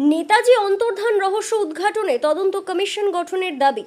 নেতাজি অন্তর্ধান রহস্য উদ্ঘাটনে তদন্ত কমিশন গঠনের দাবি।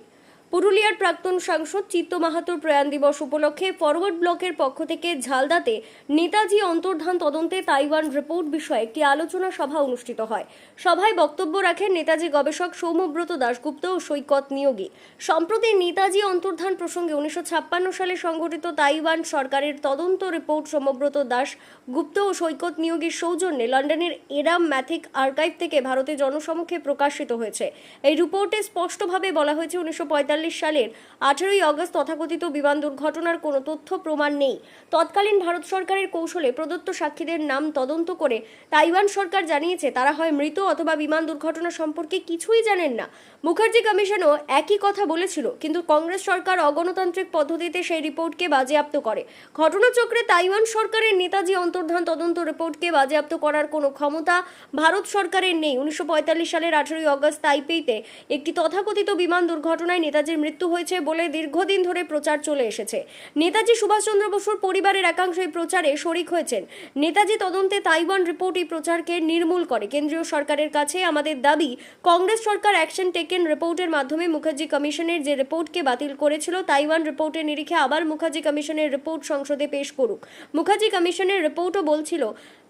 পুরুলিয়ার প্রাক্তন সাংসদ চিত্ত মাহাতোর প্রয়াণ দিবস উপলক্ষে ফরওয়ার্ড ব্লকের পক্ষ থেকে ঝালদাতে নেতাজি অন্তর্ধান তদন্তে তাইওয়ান রিপোর্ট বিষয়ে একটি আলোচনা সভা অনুষ্ঠিত হয়। সভায় বক্তব্য রাখেন নেতাজি গবেষক সৌম্যব্রত দাশগুপ্ত ও সৈকত নিয়োগী। সম্প্রতি নেতাজি অন্তর্ধান প্রসঙ্গে উনিশশো ছাপ্পান্ন সালে সংঘটিত তাইওয়ান সরকারের তদন্ত রিপোর্ট সৌম্যব্রত দাস গুপ্ত ও সৈকত নিয়োগীর সৌজন্যে লন্ডনের এরাম ম্যাথিক আর্কাইভ থেকে ভারতের জনসমক্ষে প্রকাশিত হয়েছে। এই রিপোর্টে স্পষ্টভাবে বলা হয়েছে উনিশশো পঁয়তাল্লিশ সালের আঠেরোই অগস্ট তথাকথিত বিমান দুর্ঘটনার কোনো তথ্য, প্রমাণ নেই। তৎকালীন ভারত সরকারের কৌশলে প্রদত্ত সাক্ষীদের নাম তদন্ত করে তাইওয়ান সরকার জানিয়েছে, তারা হয় মৃত অথবা বিমান দুর্ঘটনা সম্পর্কে কিছুই জানেন না। মুখার্জি কমিশনও একই কথা বলেছিল, কিন্তু কংগ্রেস সরকার অগণতান্ত্রিক পদ্ধতিতে সেই রিপোর্টকে বাজেয়াপ্ত করে। ঘটনাচক্রে তাইওয়ান সরকারের নেতাজি অন্তর্ধান তদন্ত রিপোর্টকে বাজেয়াপ্ত করার কোনো ক্ষমতা ভারত সরকারের নেই। উনিশশো পঁয়তাল্লিশ সালের আঠেরোই অগস্ট তাইপেইতে একটি তথাকথিত বিমান দুর্ঘটনায় নেতাজির মৃত্যু হয়েছে বলে দীর্ঘদিন ধরে প্রচার চলে এসেছে। নেতাজি সুভাষচন্দ্র বসুর পরিবারের একাংশ এই প্রচারে শরিক হয়েছেন। নেতাজি তদন্তে তাইওয়ান রিপোর্ট এই প্রচারকে নির্মূল করে। কেন্দ্রীয় সরকারের কাছে আমাদের দাবি, কংগ্রেস সরকার অ্যাকশন টেকেন রিপোর্টের মাধ্যমে মুখার্জি কমিশনের যে রিপোর্টকে বাতিল করেছিল, তাইওয়ান রিপোর্টের নিরিখে আবার মুখার্জি কমিশনের রিপোর্ট সংসদে পেশ করুক। মুখার্জি কমিশনের রিপোর্টও বলছিল,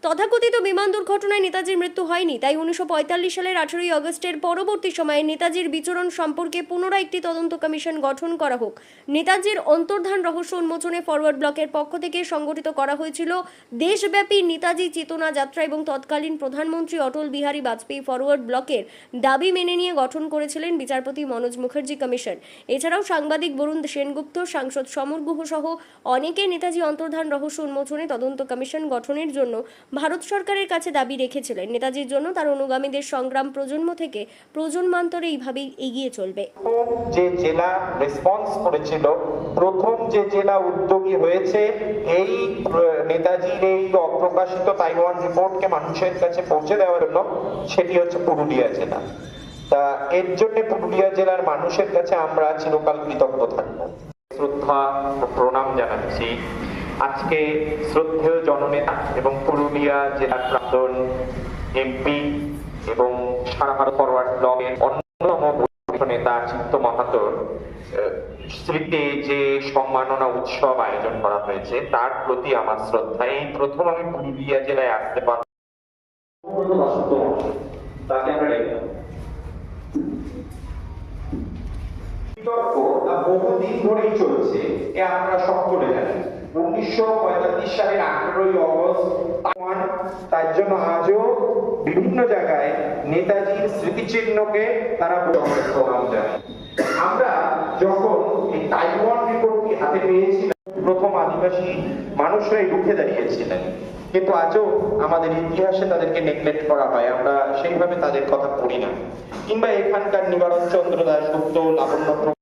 তথাকথিত বিমান দুর্ঘটনায় নেতাজির মৃত্যু হয়নি, তাই উনিশশো পঁয়তাল্লিশ সালের আঠেরোই আগস্টের পরবর্তী সময়ে নেতাজির বিচরণ সম্পর্কে পুনরায় একটি তদন্ত কমিশন গঠন করা হোক। নেতাজির অন্তর্ধান রহস্য উন্মোচনে ফরওয়ার্ড ব্লকের পক্ষ থেকে সংগঠিত করা হয়েছিল দেশব্যাপী নেতাজি চেতনা যাত্রা এবং তৎকালীন প্রধানমন্ত্রী অটল বিহারী বাজপেয়ী ফরওয়ার্ড ব্লকের দাবি মেনে নিয়ে গঠন করেছিলেন বিচারপতি মনোজ মুখার্জি কমিশন। এছাড়াও সাংবাদিক বরুণ সেনগুপ্ত, সাংসদ সমর গুহ সহ অনেকে নেতাজি অন্তর্ধান রহস্য উন্মোচনে তদন্ত কমিশন গঠনের জন্য ভারত সরকারের কাছে দাবি রেখেছিলেন। নেতাজির জন্য তার অনুগামীদের সংগ্রাম প্রজন্ম থেকে প্রজন্মান্তরে এইভাবেই এগিয়ে চলবে। যে জেলা রেসপন্স করেছিল, প্রথম যে জেলা উদ্যোগী হয়েছে, এই নেতাজির এই অপ্রকাশিত তাইওয়ান রিপোর্টকে মানুষের কাছে পৌঁছে দেওয়ার জন্য সেটি হচ্ছে পুরুলিয়া জেলা। তা এর জন্য পুরুলিয়া জেলার মানুষের কাছে আমরা চিরকাল কৃতজ্ঞ থাকব। শ্রদ্ধা ও প্রণাম জানাচ্ছি। আজকে শ্রদ্ধেয় জননেতা এবং পুরুলিয়া জেলার প্রাক্তন এমপি এবং সারা ভারত ফরওয়ার্ড ব্লকের অন্যতম নেতা চিত্ত মাহাতোর আহ, স্মৃতিতে যে সম্মাননা উৎসব আয়োজন করা হয়েছে তার প্রতি আমার শ্রদ্ধা। এই প্রথম আমি পুরুলিয়া জেলায় আসতে পারব তাকে আমরা বিতর্ক বহুদিন ধরেই চলছে, এ আমরা সকলে জানি। উনিশশো পঁয়তাল্লিশ সালের অগস্ট, তার জন্য আজও বিভিন্ন জায়গায় নেতাজির স্মৃতিচিহ্নকে তারা প্রণাম জানায়। আমরা যখন এই তাইওয়ান রিপোর্টটি হাতে পেয়েছিলাম আদিবাসী মানুষরাই রুখে দাঁড়িয়েছিলেন। কিন্তু আজও আমাদের ইতিহাসে তাদেরকে নেগলেক্ট করা হয়, আমরা সেইভাবে তাদের কথা পড়ি না। কিংবা এখানকার নিবারণ চন্দ্র দাশগুপ্ত লাবণ্য